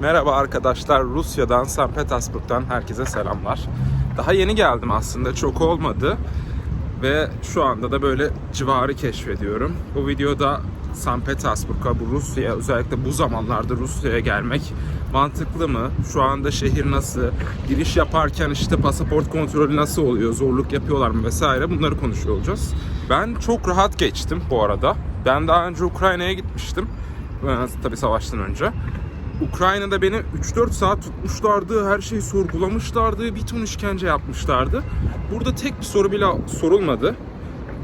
Merhaba arkadaşlar, Rusya'dan, St. Petersburg'dan herkese selamlar. Daha yeni geldim aslında, çok olmadı. Ve şu anda da böyle civarı keşfediyorum. Bu videoda St. Petersburg'a, bu Rusya'ya, özellikle bu zamanlarda Rusya'ya gelmek mantıklı mı? Şu anda şehir nasıl? Giriş yaparken işte pasaport kontrolü nasıl oluyor? Zorluk yapıyorlar mı vesaire? Bunları konuşuyor olacağız. Ben çok rahat geçtim bu arada. Ben daha önce Ukrayna'ya gitmiştim. Ee, Tabii savaştan önce. Ukrayna'da beni 3-4 saat tutmuşlardı, her şeyi sorgulamışlardı, bir ton işkence yapmışlardı. Burada tek bir soru bile sorulmadı.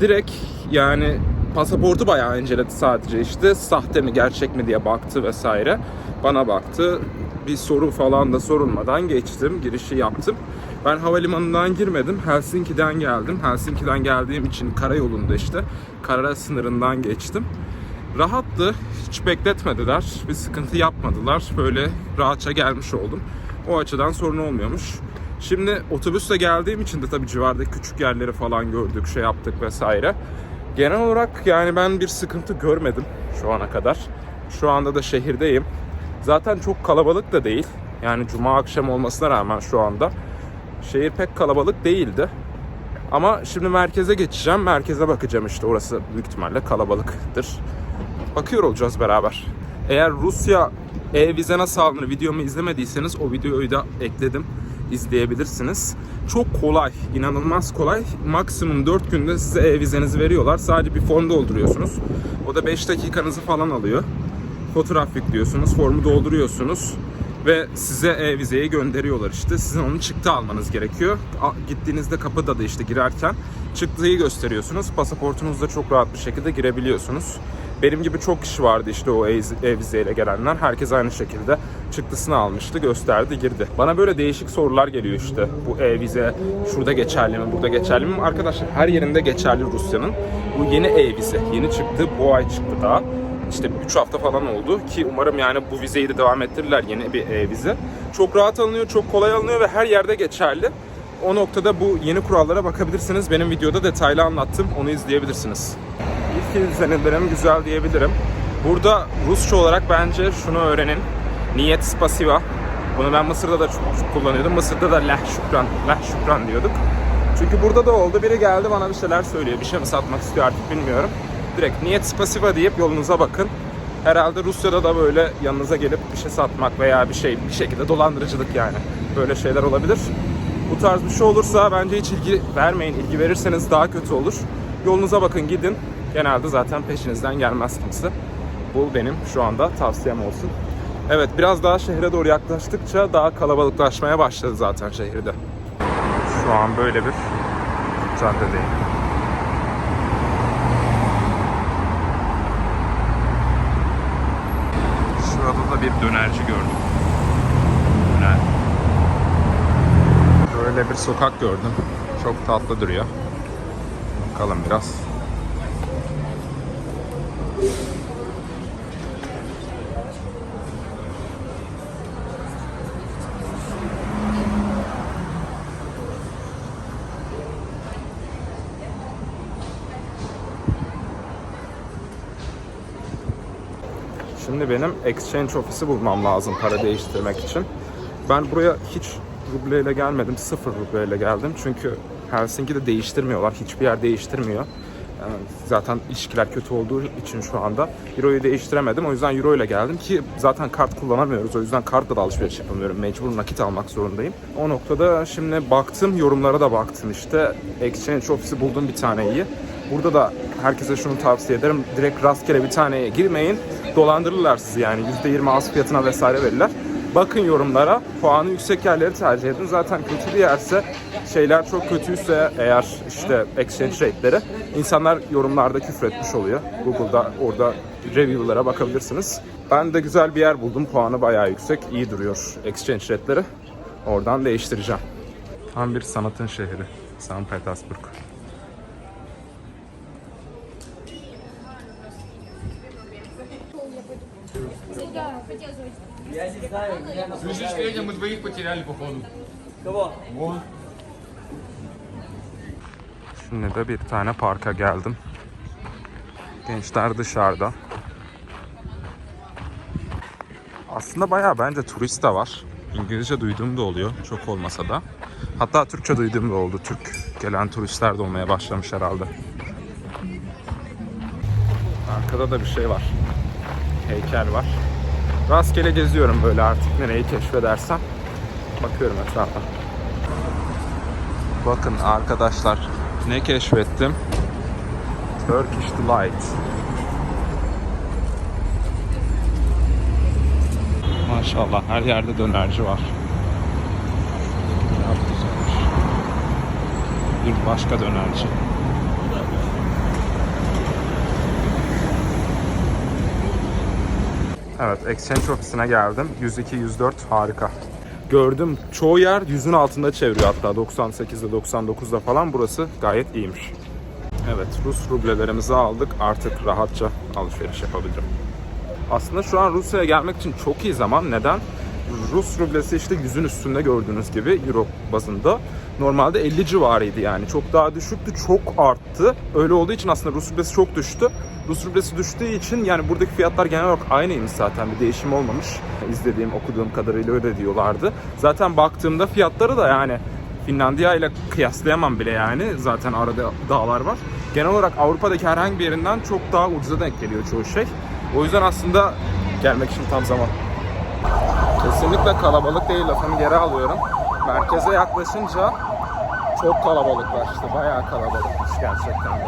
Direkt yani pasaportu bayağı inceledi sadece işte sahte mi gerçek mi diye baktı vesaire. Bana baktı. Bir soru falan da sorulmadan geçtim, girişi yaptım. Ben havalimanından girmedim, Helsinki'den geldim. Helsinki'den geldiğim için karayolunda işte kara sınırından geçtim. Rahattı. Hiç bekletmediler. Bir sıkıntı yapmadılar. Böyle rahatça gelmiş oldum. O açıdan sorun olmuyormuş. Şimdi otobüsle geldiğim için de tabii civarda küçük yerleri falan gördük, şey yaptık vesaire. Genel olarak yani ben bir sıkıntı görmedim şu ana kadar. Şu anda da şehirdeyim. Zaten çok kalabalık da değil. Yani cuma akşam olmasına rağmen şu anda şehir pek kalabalık değildi. Ama şimdi merkeze geçeceğim. Merkeze bakacağım işte. Orası büyük ihtimalle kalabalıktır bakıyor olacağız beraber. Eğer Rusya e-vize nasıl alınır videomu izlemediyseniz o videoyu da ekledim. izleyebilirsiniz. Çok kolay, inanılmaz kolay. Maksimum 4 günde size e-vizenizi veriyorlar. Sadece bir form dolduruyorsunuz. O da 5 dakikanızı falan alıyor. Fotoğraf yüklüyorsunuz, formu dolduruyorsunuz ve size e-vizeyi gönderiyorlar işte. Sizin onun çıktı almanız gerekiyor. Gittiğinizde kapıda da işte girerken çıktıyı gösteriyorsunuz. Pasaportunuzla çok rahat bir şekilde girebiliyorsunuz. Benim gibi çok kişi vardı işte o e-vizeyle gelenler. Herkes aynı şekilde çıktısını almıştı, gösterdi, girdi. Bana böyle değişik sorular geliyor işte. Bu e-vize şurada geçerli mi, burada geçerli mi? Arkadaşlar her yerinde geçerli Rusya'nın. Bu yeni e-vize. Yeni çıktı, bu ay çıktı daha işte 3 hafta falan oldu ki umarım yani bu vizeyi de devam ettirirler yeni bir e, vize. Çok rahat alınıyor, çok kolay alınıyor ve her yerde geçerli. O noktada bu yeni kurallara bakabilirsiniz. Benim videoda detaylı anlattım. Onu izleyebilirsiniz. İlk izlenimlerim güzel diyebilirim. Burada Rusça olarak bence şunu öğrenin. Niyet spasiva. Bunu ben Mısır'da da çok, çok kullanıyordum. Mısır'da da leh şükran, leh şükran diyorduk. Çünkü burada da oldu. Biri geldi bana bir şeyler söylüyor. Bir şey mi satmak istiyor artık bilmiyorum. Direkt niyet spasiva deyip yolunuza bakın. Herhalde Rusya'da da böyle yanınıza gelip bir şey satmak veya bir şey bir şekilde dolandırıcılık yani. Böyle şeyler olabilir. Bu tarz bir şey olursa bence hiç ilgi vermeyin. İlgi verirseniz daha kötü olur. Yolunuza bakın gidin. Genelde zaten peşinizden gelmez kimse. Bu benim şu anda tavsiyem olsun. Evet biraz daha şehre doğru yaklaştıkça daha kalabalıklaşmaya başladı zaten şehirde. Şu an böyle bir caddedeyim. Şurada da bir dönerci gördüm. Döner. Böyle bir sokak gördüm. Çok tatlı duruyor. Bakalım biraz. Şimdi benim exchange ofisi bulmam lazım para değiştirmek için. Ben buraya hiç rubleyle gelmedim. Sıfır rubleyle geldim. Çünkü Helsinki'de değiştirmiyorlar. Hiçbir yer değiştirmiyor. Yani zaten ilişkiler kötü olduğu için şu anda Euro'yu değiştiremedim. O yüzden Euro ile geldim ki zaten kart kullanamıyoruz. O yüzden kartla da alışveriş yapamıyorum. Mecbur nakit almak zorundayım. O noktada şimdi baktım, yorumlara da baktım işte. Exchange ofisi buldum bir tane iyi. Burada da herkese şunu tavsiye ederim. Direkt rastgele bir taneye girmeyin. Dolandırırlar sizi yani. %20 az fiyatına vesaire verirler. Bakın yorumlara. Puanı yüksek yerleri tercih edin. Zaten kötü bir yerse şeyler çok kötüyse eğer işte exchange rate'leri insanlar yorumlarda küfretmiş oluyor. Google'da orada review'lara bakabilirsiniz. Ben de güzel bir yer buldum. Puanı bayağı yüksek. iyi duruyor exchange rate'leri. Oradan değiştireceğim. Tam bir sanatın şehri. St. Petersburg. Слышишь, Федя, мы двоих потеряли, походу. Кого? Вон. Şimdi de bir tane parka geldim. Gençler dışarıda. Aslında bayağı bence turist de var. İngilizce duyduğum da oluyor. Çok olmasa da. Hatta Türkçe duyduğum da oldu. Türk gelen turistler de olmaya başlamış herhalde. Arkada da bir şey var. Heykel var. Rastgele geziyorum böyle artık nereyi keşfedersem. Bakıyorum etrafa. Bakın arkadaşlar ne keşfettim? Turkish Delight. Maşallah her yerde dönerci var. Bir başka dönerci. Evet, Exchange ofisine geldim. 102-104 harika. Gördüm çoğu yer yüzün altında çeviriyor hatta 98'de 99'da falan burası gayet iyiymiş. Evet Rus rublelerimizi aldık artık rahatça alışveriş yapabilirim. Aslında şu an Rusya'ya gelmek için çok iyi zaman. Neden? Rus rublesi işte yüzün üstünde gördüğünüz gibi Euro bazında. Normalde 50 civarıydı yani. Çok daha düşüktü, çok arttı. Öyle olduğu için aslında Rus rublesi çok düştü. Rus rublesi düştüğü için yani buradaki fiyatlar genel olarak aynıymış zaten. Bir değişim olmamış. İzlediğim, okuduğum kadarıyla öyle diyorlardı. Zaten baktığımda fiyatları da yani Finlandiya ile kıyaslayamam bile yani. Zaten arada dağlar var. Genel olarak Avrupa'daki herhangi bir yerinden çok daha ucuza denk geliyor çoğu şey. O yüzden aslında gelmek için tam zaman. Kesinlikle kalabalık değil lafımı geri alıyorum. Merkeze yaklaşınca çok kalabalıklaştı. Bayağı kalabalıkmış gerçekten de.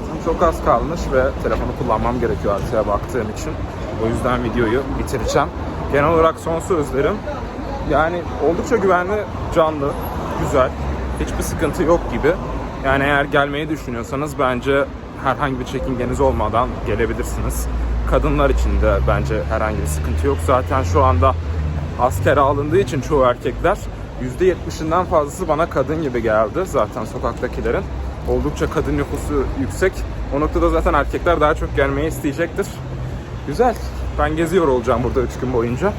Şarjım çok az kalmış ve telefonu kullanmam gerekiyor haritaya baktığım için. O yüzden videoyu bitireceğim. Genel olarak son sözlerim. Yani oldukça güvenli, canlı, güzel. Hiçbir sıkıntı yok gibi. Yani eğer gelmeyi düşünüyorsanız bence herhangi bir çekingeniz olmadan gelebilirsiniz. Kadınlar için de bence herhangi bir sıkıntı yok. Zaten şu anda askere alındığı için çoğu erkekler %70'inden fazlası bana kadın gibi geldi zaten sokaktakilerin. Oldukça kadın nüfusu yüksek. O noktada zaten erkekler daha çok gelmeyi isteyecektir. Güzel. Ben geziyor olacağım burada 3 gün boyunca.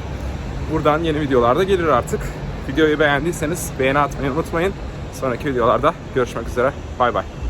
Buradan yeni videolarda gelir artık. Videoyu beğendiyseniz beğeni atmayı unutmayın. Sonraki videolarda görüşmek üzere. Bay bay.